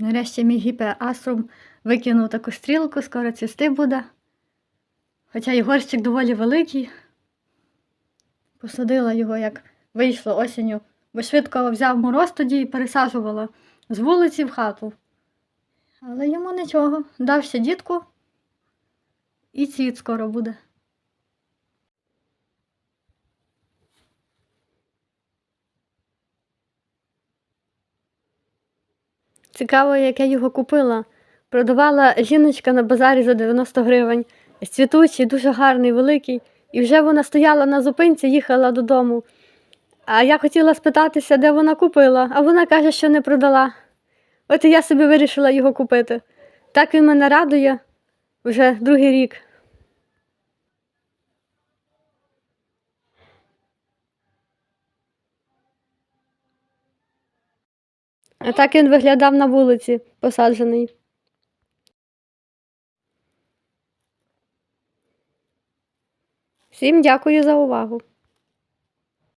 Нарешті мій гіпераструм викинув таку стрілку, скоро цвісти буде. Хоча і доволі великий. Посадила його, як вийшло осінню, бо швидко взяв мороз тоді і пересаджувала з вулиці в хату. Але йому нічого, дався дітку, і цвіт скоро буде. Цікаво, як я його купила. Продавала жіночка на базарі за 90 гривень. Цвітучий, дуже гарний, великий. І вже вона стояла на зупинці, їхала додому. А я хотіла спитатися, де вона купила, а вона каже, що не продала. От і я собі вирішила його купити. Так він мене радує вже другий рік. А так він виглядав на вулиці, посаджений. Всім дякую за увагу.